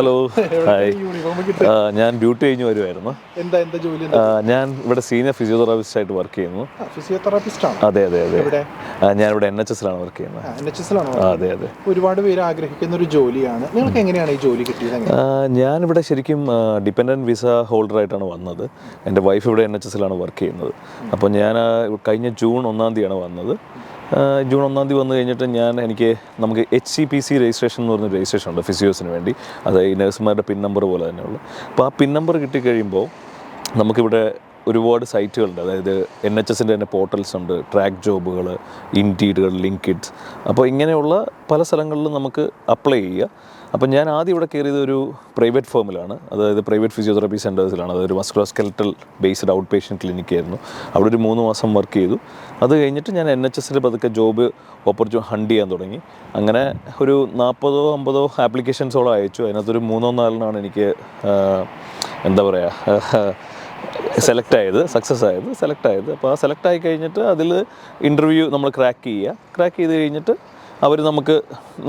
Hello hi ഞാൻ duty കഴിഞ്ഞ് വരുമായിരുന്നു എന്താ എന്താ ജോലി ഞാൻ ഇവിടെ സീനിയർ ഫിസിയോതെറാപ്പിസ്റ്റ് ആയിട്ട് വർക്ക് ചെയ്യുന്നു. ഫിസിയോതെറാപ്പിസ്റ്റ് ആണ്? അതെ അതെ അതെ. ഞാൻ ഇവിടെ എൻ എച്ച് എസിലാണ് വർക്ക് ചെയ്യുന്നത്. എൻ എച്ച് എസിലാണോ അതെ അതെ. ഒരുപാട് പേര് ആഗ്രഹിക്കുന്ന ഒരു ജോലിയാണ്. നിങ്ങൾക്ക് എങ്ങനെയാണ് ഈ ജോലി കിട്ടിയത്? ഞാൻ ഇവിടെ ഞാനിവിടെ ശരിക്കും ഡിപെൻഡന്റ് വിസ ഹോൾഡർ ആയിട്ടാണ് വന്നത്. എന്റെ വൈഫ് ഇവിടെ എൻ എച്ച് എസിലാണ് വർക്ക് ചെയ്യുന്നത്. അപ്പോൾ ഞാൻ കഴിഞ്ഞ ജൂൺ ഒന്നാം തീയതിയാണ് വന്നത്. ജൂൺ ഒന്നാം തീയതി വന്നു കഴിഞ്ഞിട്ട് ഞാൻ എനിക്ക് നമുക്ക് H C P C registration എന്ന് പറഞ്ഞ രജിസ്ട്രേഷൻ ഉണ്ട് ഫിസിയോസിന് വേണ്ടി. അത് ഈ നഴ്സുമാരുടെ പിൻ നമ്പർ പോലെ തന്നെയുള്ള. അപ്പോൾ ആ പിൻ നമ്പർ കിട്ടിക്കഴിയുമ്പോൾ നമുക്കിവിടെ ഒരുപാട് സൈറ്റുകളുണ്ട്. അതായത് എൻ എച്ച് എസിന്റെ തന്നെ പോർട്ടൽസ് ഉണ്ട് ട്രാക്ക് ജോബുകൾ ഇന്റീരിയർ ലിങ്കിഡ്സ് അപ്പോൾ ഇങ്ങനെയുള്ള പല സ്ഥലങ്ങളിലും നമുക്ക് അപ്ലൈ ചെയ്യുക അപ്പം ഞാൻ ആദ്യം ഇവിടെ കയറിയത് ഒരു പ്രൈവറ്റ് ഫേമിലാണ് അതായത് പ്രൈവറ്റ് ഫിസിയോതെറാപ്പി സെന്റേഴ്സിലാണ് അതൊരു മസ്കുലോസ്കെൽറ്റൽ ബേസ്ഡ് ഔട്ട് പേഷ്യന്റ് ക്ലിനിക്കായിരുന്നു അവിടെ ഒരു മൂന്ന് മാസം വർക്ക് ചെയ്തു. അത് കഴിഞ്ഞിട്ട് ഞാൻ എൻ എച്ച് എസിൽ പതുക്കെ ജോബ് ഓപ്പർച്യൂ ഹണ്ട് ചെയ്യാൻ തുടങ്ങി. അങ്ങനെ ഒരു നാൽപ്പതോ അമ്പതോ ആപ്ലിക്കേഷൻസോളം അയച്ചു. അതിനകത്തൊരു മൂന്നോ നാലിനാണ് എനിക്ക് എന്താ പറയുക സെലക്ട് ആയത് സക്സസ് ആയത് സെലക്ട് ആയത്. അപ്പോൾ ആ സെലക്ട് ആയി കഴിഞ്ഞിട്ട് അതിൽ ഇന്റർവ്യൂ നമ്മൾ ക്രാക്ക് ചെയ്യുക. ക്രാക്ക് ചെയ്ത് കഴിഞ്ഞിട്ട് അവർ നമുക്ക്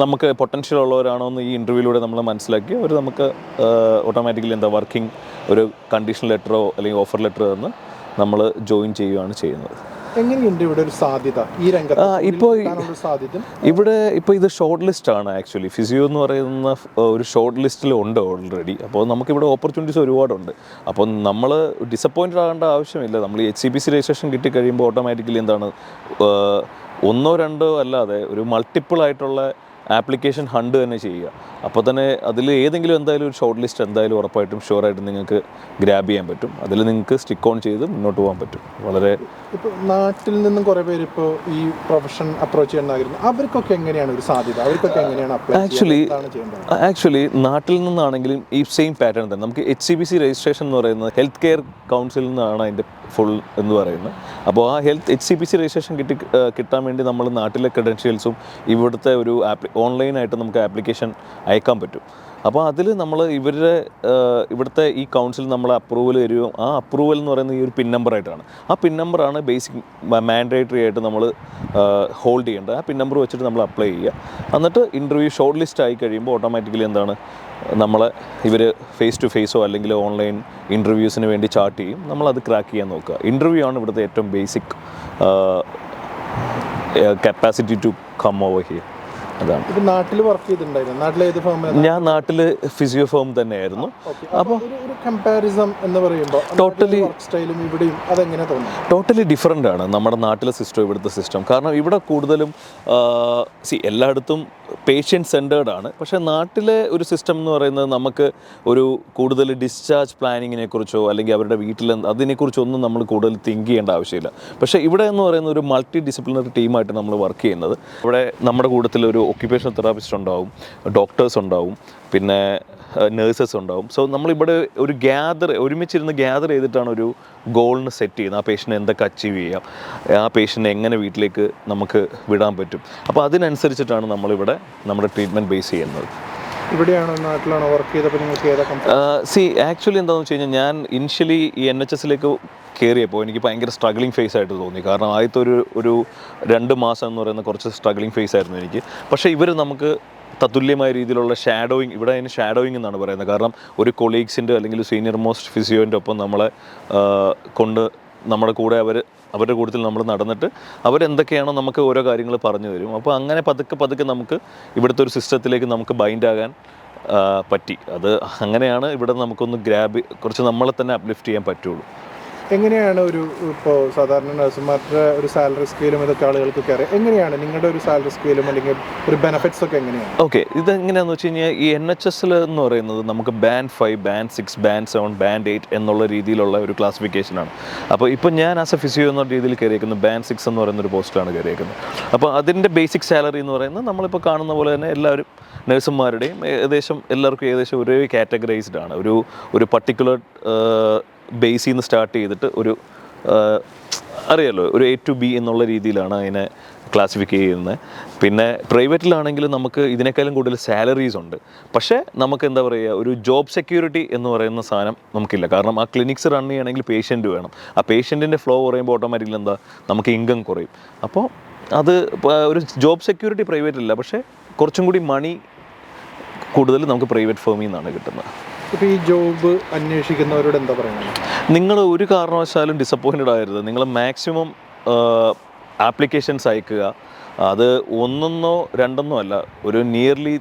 നമുക്ക് പൊട്ടൻഷ്യൽ ഉള്ളവരാണോ എന്ന് ഈ ഇന്റർവ്യൂവിലൂടെ നമ്മൾ മനസ്സിലാക്കി അവർ നമുക്ക് ഓട്ടോമാറ്റിക്കലി എന്താ വർക്കിംഗ് ഒരു കണ്ടീഷൻ ലെറ്ററോ അല്ലെങ്കിൽ ഓഫർ ലെറ്ററോ തന്ന് നമ്മൾ ജോയിൻ ചെയ്യുകയാണ് ചെയ്യുന്നത്. എങ്ങനെയുണ്ട് ഇവിടെ ഒരു സാധ്യത? ഈ രംഗത്ത് ഇപ്പോൾ ഇവിടെ ഇപ്പോൾ ഇത് ഷോർട്ട് ലിസ്റ്റ് ആണ് ആക്ച്വലി ഫിസിയോ എന്ന് പറയുന്ന ഒരു ഷോർട്ട് ലിസ്റ്റിൽ ഉണ്ട് ഓൾറെഡി അപ്പോൾ നമുക്കിവിടെ ഓപ്പർച്യൂണിറ്റീസ് ഒരുപാടുണ്ട്. അപ്പോൾ നമ്മൾ ഡിസപ്പോയിന്റഡ് ആകേണ്ട ആവശ്യമില്ല. നമ്മൾ H C B C registration കിട്ടിക്കഴിയുമ്പോൾ automatically എന്താണ് ഒന്നോ രണ്ടോ അല്ലാതെ ഒരു മൾട്ടിപ്പിൾ ആയിട്ടുള്ള ആപ്ലിക്കേഷൻ ഹണ്ട് തന്നെ ചെയ്യുക. അപ്പോൾ തന്നെ അതിൽ ഏതെങ്കിലും എന്തായാലും ഒരു ഷോർട്ട് ലിസ്റ്റ് എന്തായാലും ഉറപ്പായിട്ടും ഷുവറായിട്ടും നിങ്ങൾക്ക് ഗ്രാബ് ചെയ്യാൻ പറ്റും. അതിൽ നിങ്ങൾക്ക് സ്റ്റിക്ക് ഓൺ ചെയ്ത് മുന്നോട്ട് പോകാൻ പറ്റും. വളരെ ഇപ്പോൾ നാട്ടിൽ നിന്നും കുറേ പേര് ഇപ്പോൾ ഈ പ്രൊഫഷൻ അപ്രോച്ച് ചെയ്യാൻ ആഗ്രഹിക്കുന്നു. അവർക്കൊക്കെ എങ്ങനെയാണ് ഒരു സാധ്യത? അവർക്കൊക്കെ എങ്ങനെയാണ് ആക്ച്വലി ആക്ച്വലി നാട്ടിൽ നിന്നാണെങ്കിലും ഈ സെയിം പാറ്റേൺ തന്നെ. നമുക്ക് H C B C registration എന്ന് പറയുന്നത് ഹെൽത്ത് കെയർ കൗൺസിലിൽ നിന്നാണ് അതിന്റെ ഫുൾ എന്ന് പറയുന്നത്. അപ്പോൾ ആ health H C B C registration കിട്ടി കിട്ടാൻ വേണ്ടി നമ്മൾ നാട്ടിലെ ക്രെഡൻഷ്യൽസും ഇവിടുത്തെ ഒരു ആപ്ലി ഓൺലൈനായിട്ട് നമുക്ക് ആപ്ലിക്കേഷൻ അയക്കാൻ പറ്റും. അപ്പോൾ അതിൽ നമ്മൾ ഇവരുടെ ഇവിടുത്തെ ഈ കൗൺസിൽ നമ്മൾ അപ്രൂവൽ തരുകയും ആ അപ്രൂവൽ എന്ന് പറയുന്നത് ഈ ഒരു പിൻ നമ്പറായിട്ടാണ് ആ പിൻ നമ്പറാണ് ബേസിക് മാൻഡേറ്ററി ആയിട്ട് നമ്മൾ ഹോൾഡ് ചെയ്യേണ്ടത്. ആ പിൻ നമ്പർ വെച്ചിട്ട് നമ്മൾ അപ്ലൈ ചെയ്യുക. എന്നിട്ട് ഇന്റർവ്യൂ ഷോർട്ട് ലിസ്റ്റ് ആയി കഴിയുമ്പോൾ ഓട്ടോമാറ്റിക്കലി എന്താണ് നമ്മളെ ഇവർ ഫേസ് ടു ഫേസോ അല്ലെങ്കിൽ ഓൺലൈൻ ഇന്റർവ്യൂസിന് വേണ്ടി ചാർട്ട് ചെയ്യും. നമ്മളത് ക്രാക്ക് ചെയ്യാൻ നോക്കുക. ഇന്റർവ്യൂ ആണ് ഇവിടുത്തെ ഏറ്റവും basic capacity to come over here അതാണ്. ഇപ്പൊ നാട്ടിൽ വർക്ക് ചെയ്തിട്ടുണ്ടായിരുന്നു? നാട്ടിൽ ഏത് ഫേമിലാണ് ഞാൻ നാട്ടിൽ ഫിസിയോ ഫേം തന്നെയായിരുന്നു. അപ്പോൾ ഒരു കമ്പാരിസം എന്ന് പറയുമ്പോൾ ടോട്ടലി സ്റ്റൈലും ഇവിടെയും അതെങ്ങനെ തോന്നുന്നു? ടോട്ടലി ഡിഫറെന്റ് ആണ് നമ്മുടെ നാട്ടിലെ സിസ്റ്റം ഇവിടുത്തെ സിസ്റ്റം കാരണം ഇവിടെ കൂടുതലും സി എല്ലായിടത്തും പേഷ്യന്റ് സെന്റേർഡ് ആണ്. പക്ഷേ നാട്ടിലെ ഒരു സിസ്റ്റം എന്ന് പറയുന്നത് നമുക്ക് ഒരു കൂടുതൽ ഡിസ്ചാർജ് പ്ലാനിങ്ങിനെ കുറിച്ചോ അല്ലെങ്കിൽ അവരുടെ വീട്ടിൽ അതിനെക്കുറിച്ചൊന്നും അതിനെക്കുറിച്ചോ ഒന്നും നമ്മൾ കൂടുതൽ തിങ്ക് ചെയ്യേണ്ട ആവശ്യമില്ല. പക്ഷേ ഇവിടെ എന്ന് പറയുന്ന ഒരു മൾട്ടി ഡിസിപ്ലിനറി ടീമായിട്ട് നമ്മൾ വർക്ക് ചെയ്യുന്നത്. ഇവിടെ നമ്മുടെ കൂട്ടത്തിൽ ഒരു ഒക്യുപ്പേഷണൽ തെറാപ്പിസ്റ്റ് ഉണ്ടാവും ഡോക്ടേഴ്സ് ഉണ്ടാവും പിന്നെ നേഴ്സസ് ഉണ്ടാവും. സോ നമ്മളിവിടെ ഒരു ഗ്യാദർ ഒരുമിച്ചിരുന്ന് ഗ്യാദർ ചെയ്തിട്ടാണ് ഒരു ഗോളിന് സെറ്റ് ചെയ്യുന്നത്. ആ പേഷ്യന്റ് എന്തൊക്കെ അച്ചീവ് ചെയ്യാം? ആ പേഷ്യന്റ് എങ്ങനെ വീട്ടിലേക്ക് നമുക്ക് വിടാൻ പറ്റും? അപ്പോൾ അതിനനുസരിച്ചിട്ടാണ് നമ്മളിവിടെ നമ്മുടെ ട്രീറ്റ്മെന്റ് ബേസ് ചെയ്യുന്നത്. ഇവിടെയാണോ നാട്ടിലാണോ വർക്ക് ചെയ്തപ്പോൾ നിങ്ങൾക്ക് സി ആക്ച്വലി എന്താണെന്ന് വെച്ച് കഴിഞ്ഞാൽ ഞാൻ ഇനിഷ്യലി ഈ എൻ എച്ച് എസിലേക്ക് കയറിയപ്പോൾ എനിക്ക് ഭയങ്കര സ്ട്രഗ്ലിംഗ് ഫേസ് ആയിട്ട് തോന്നി. കാരണം ആദ്യത്തെ ഒരു ഒരു രണ്ട് മാസം എന്ന് പറയുന്ന കുറച്ച് സ്ട്രഗ്ലിംഗ് ഫേസ് ആയിരുന്നു എനിക്ക്. പക്ഷേ ഇവർ നമുക്ക് തത്തുല്യമായ രീതിയിലുള്ള ഷാഡോയിങ് ഇവിടെ അതിന് ഷാഡോയിങ് എന്നാണ് പറയുന്നത്. കാരണം ഒരു കൊളീഗ്സിന്റെ അല്ലെങ്കിൽ സീനിയർ മോസ്റ്റ് ഫിസിയോന്റെ ഒപ്പം നമ്മളെ കൊണ്ട് നമ്മുടെ കൂടെ അവർ അവരുടെ കൂട്ടത്തിൽ നമ്മൾ നടന്നിട്ട് അവരെന്തൊക്കെയാണോ നമുക്ക് ഓരോ കാര്യങ്ങൾ പറഞ്ഞു തരും. അപ്പോൾ അങ്ങനെ പതുക്കെ പതുക്കെ നമുക്ക് ഇവിടുത്തെ ഒരു സിസ്റ്റത്തിലേക്ക് നമുക്ക് ബൈൻഡാകാൻ പറ്റി. അത് അങ്ങനെയാണ് ഇവിടെ നമുക്കൊന്ന് ഗ്രാബ് കുറച്ച് നമ്മളെ തന്നെ അപ്ലിഫ്റ്റ് ചെയ്യാൻ പറ്റുള്ളൂ. എങ്ങനെയാണ് ഒരു ഇപ്പോൾ സാധാരണ നഴ്സുമാരുടെ ഒരു സാലറി സ്കെയിലും ഇതൊക്കെ ആളുകൾക്ക് അറിയാം. എങ്ങനെയാണ് നിങ്ങളുടെ ഒരു സാലറി സ്കെയിലും അല്ലെങ്കിൽ ഒരു ബെനഫിറ്റ്സ് ഒക്കെ എങ്ങനെയാണ്? ഓക്കെ ഇതെങ്ങനെയാണെന്ന് വെച്ച് കഴിഞ്ഞാൽ ഈ എൻ എച്ച് എസിൽ എന്ന് പറയുന്നത് നമുക്ക് band five band six band seven band eight എന്നുള്ള രീതിയിലുള്ള ഒരു ക്ലാസിഫിക്കേഷനാണ് അപ്പോൾ ഇപ്പോൾ ഞാൻ ആസ് എ ഫിസിയോ എന്ന രീതിയിൽ കയറിയേക്കുന്നത് ബാൻഡ് സിക്സ് എന്ന് പറയുന്ന ഒരു പോസ്റ്റാണ് കയറിയേക്കുന്നത്. അപ്പോൾ അതിന്റെ ബേസിക് സാലറി എന്ന് പറയുന്നത് നമ്മളിപ്പോൾ കാണുന്ന പോലെ തന്നെ എല്ലാവരും നഴ്സുമാരുടെയും ഏകദേശം എല്ലാവർക്കും ഏകദേശം ഒരേ കാറ്റഗറൈസ്ഡ് ആണ്. ഒരു ഒരു പർട്ടിക്കുലർ ബേസിൽ നിന്ന് സ്റ്റാർട്ട് ചെയ്തിട്ട് ഒരു അറിയാലോ ഒരു എ ടു ബി എന്നുള്ള രീതിയിലാണ് അതിനെ ക്ലാസിഫൈ ചെയ്യുന്നത്. പിന്നെ പ്രൈവറ്റിലാണെങ്കിൽ നമുക്ക് ഇതിനേക്കാളും കൂടുതൽ സാലറീസ് ഉണ്ട്. പക്ഷേ നമുക്ക് എന്താ പറയുക ഒരു ജോബ് സെക്യൂരിറ്റി എന്ന് പറയുന്ന സാധനം നമുക്കില്ല. കാരണം ആ ക്ലിനിക്സ് റൺ ചെയ്യണമെങ്കിൽ പേഷ്യന്റ് വേണം. ആ പേഷ്യന്റിന്റെ ഫ്ലോ കുറയുമ്പോൾ ഓട്ടോമാറ്റിക്കലി എന്താ? നമുക്ക് ഇൻകം കുറയും. അപ്പോൾ അത് ഒരു ജോബ് സെക്യൂരിറ്റി പ്രൈവറ്റ് ഇല്ല. പക്ഷേ കുറച്ചും കൂടി മണി കൂടുതൽ നമുക്ക് പ്രൈവറ്റ് ഫേമിൽ നിന്നാണ് കിട്ടുന്നത്. ഈ ജോബ് അന്വേഷിക്കുന്നവരോട് എന്താ പറയുന്നത്? നിങ്ങൾ ഒരു കാരണവശാലും ഡിസപ്പോയിന്റഡ് ആകരുത് നിങ്ങൾ മാക്സിമം ആപ്ലിക്കേഷൻസ് അയക്കുക. അത് ഒന്നൊന്നോ രണ്ടെന്നോ അല്ല ഒരു nearly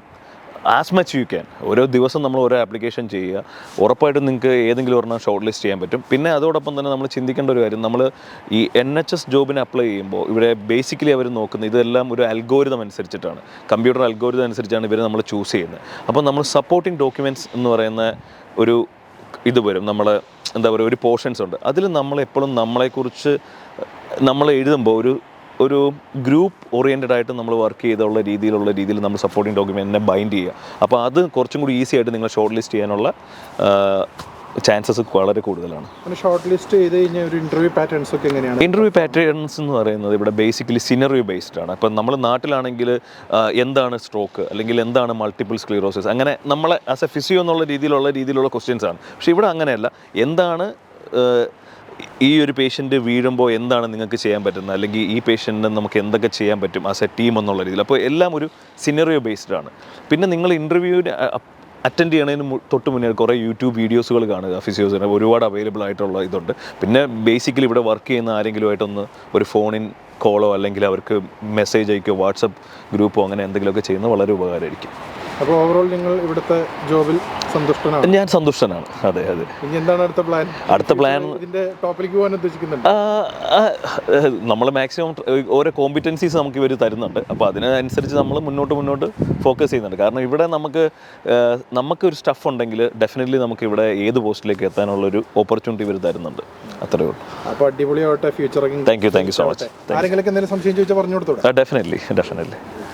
as much you can ഓരോ ദിവസം നമ്മൾ ഓരോ ആപ്ലിക്കേഷൻ ചെയ്യുക. ഉറപ്പായിട്ടും നിങ്ങൾക്ക് ഏതെങ്കിലും ഒരെണ്ണം ഷോർട്ട് ലിസ്റ്റ് ചെയ്യാൻ പറ്റും. പിന്നെ അതോടൊപ്പം തന്നെ നമ്മൾ ചിന്തിക്കേണ്ട ഒരു കാര്യം. നമ്മൾ ഈ എൻ എച്ച് എസ് ജോബിന് അപ്ലൈ ചെയ്യുമ്പോൾ ഇവിടെ ബേസിക്കലി അവർ നോക്കുന്നത് ഇതെല്ലാം ഒരു അൽഗോരിതം അനുസരിച്ചിട്ടാണ്. കമ്പ്യൂട്ടർ അൽഗോരിതം അനുസരിച്ചാണ് ഇവർ നമ്മൾ ചൂസ് ചെയ്യുന്നത്. അപ്പോൾ നമ്മൾ സപ്പോർട്ടിംഗ് ഡോക്യുമെന്റ്സ് എന്ന് പറയുന്ന ഒരു ഇത് വരും. നമ്മൾ എന്താ പറയുക ഒരു പോർഷൻസ് ഉണ്ട്. അതിൽ നമ്മൾ എപ്പോഴും നമ്മളെക്കുറിച്ച് നമ്മൾ എഴുതുമ്പോൾ ഒരു ഒരു ഗ്രൂപ്പ് ഓറിയന്റഡ് ആയിട്ട് നമ്മൾ വർക്ക് ചെയ്തുള്ള രീതിയിലുള്ള രീതിയിൽ നമ്മൾ സപ്പോർട്ടിംഗ് ഡോക്യുമെന്റിനെ ബൈൻഡ് ചെയ്യുക. അപ്പോൾ അത് കുറച്ചും കൂടി ഈസി ആയിട്ട് നിങ്ങൾ ഷോർട്ട് ലിസ്റ്റ് ചെയ്യാനുള്ള ചാൻസസ് വളരെ കൂടുതലാണ്. ഷോർട്ട് ലിസ്റ്റ് ചെയ്ത് കഴിഞ്ഞാൽ ഒരു ഇന്റർവ്യൂ പാറ്റേൺസ് ഒക്കെ എങ്ങനെയാണ്? ഇന്റർവ്യൂ പാറ്റേൺസ് എന്ന് പറയുന്നത് ഇവിടെ ബേസിക്കലി സിനറി ബേസ്ഡ് ആണ്. ഇപ്പം നമ്മൾ നാട്ടിലാണെങ്കിൽ എന്താണ് സ്ട്രോക്ക് അല്ലെങ്കിൽ എന്താണ് മൾട്ടിപ്പിൾ സ്ക്ലീറോസിസ് അങ്ങനെ നമ്മളെ ആസ് എ ഫിസിയോ എന്നുള്ള രീതിയിലുള്ള രീതിയിലുള്ള ക്വസ്റ്റ്യൻസ് ആണ്. പക്ഷേ ഇവിടെ അങ്ങനെയല്ല. എന്താണ് ഈ ഒരു പേഷ്യന്റ് വീഴുമ്പോൾ എന്താണ് നിങ്ങൾക്ക് ചെയ്യാൻ പറ്റുന്നത്? അല്ലെങ്കിൽ ഈ പേഷ്യന്റിന് നമുക്ക് എന്തൊക്കെ ചെയ്യാൻ പറ്റും? ആസ് എ ടീം എന്നുള്ള രീതിയിൽ. അപ്പോൾ എല്ലാം ഒരു സിനറിയോ ബേസ്ഡ് ആണ്. പിന്നെ നിങ്ങൾ ഇന്റർവ്യൂവിന് അറ്റൻഡ് ചെയ്യണതിന് തൊട്ട് മുന്നേ കുറേ യൂട്യൂബ് വീഡിയോസുകൾ കാണുക ഫിസിയോസിന് ഒരുപാട് അവൈലബിൾ ആയിട്ടുള്ള ഇതുണ്ട്. പിന്നെ ബേസിക്കലി ഇവിടെ വർക്ക് ചെയ്യുന്ന ആരെങ്കിലും ആരെങ്കിലുമായിട്ടൊന്ന് ഒരു ഫോണിൻ കോളോ അല്ലെങ്കിൽ അവർക്ക് മെസ്സേജ് അയക്കുകയോ വാട്സപ്പ് ഗ്രൂപ്പോ അങ്ങനെ എന്തെങ്കിലുമൊക്കെ ചെയ്യുന്നത് വളരെ ഉപകാരമായിരിക്കും. അപ്പോൾ ഓവറോൾ നിങ്ങൾ ഇവിടുത്തെ ജോബിൽ സന്തുഷ്ടനാണ്? ഞാൻ സന്തുഷ്ടനാണ്. അതെ അതെ. ഇനി എന്താണ് അടുത്ത പ്ലാൻ അടുത്ത പ്ലാൻ ഇതിന്റെ ടോപ്പിലേക്ക് പോകാൻ ഉദ്ദേശിക്കുന്നുണ്ട്. നമ്മൾ മാക്സിമം ഓരോ കോമ്പിറ്റൻസീസ് നമുക്ക് ഇവർ തരുന്നുണ്ട്. അപ്പോൾ അതിനനുസരിച്ച് നമ്മൾ മുന്നോട്ട് മുന്നോട്ട് ഫോക്കസ് ചെയ്യുന്നുണ്ട്. കാരണം ഇവിടെ നമുക്ക് നമുക്ക് ഒരു സ്റ്റഫ് ഉണ്ടെങ്കിൽ ഡെഫിനറ്റ്ലി നമുക്ക് ഇവിടെ ഏത് പോസ്റ്റിലേക്ക് എത്താനുള്ള ഒരു ഓപ്പർച്യൂണിറ്റി ഇവർ തരുന്നുണ്ട്. അത്രേ ഉള്ളൂ. അപ്പോൾ അടിപൊളിയാവട്ടെ future thank you thank you so much ആരെങ്കിലും എന്തെങ്കിലും സംശയം ചോദിച്ചാൽ പറഞ്ഞു കൊടുത്തോളൂ ഡെഫിനറ്റ്ലി ഡെഫിനറ്റ്ലി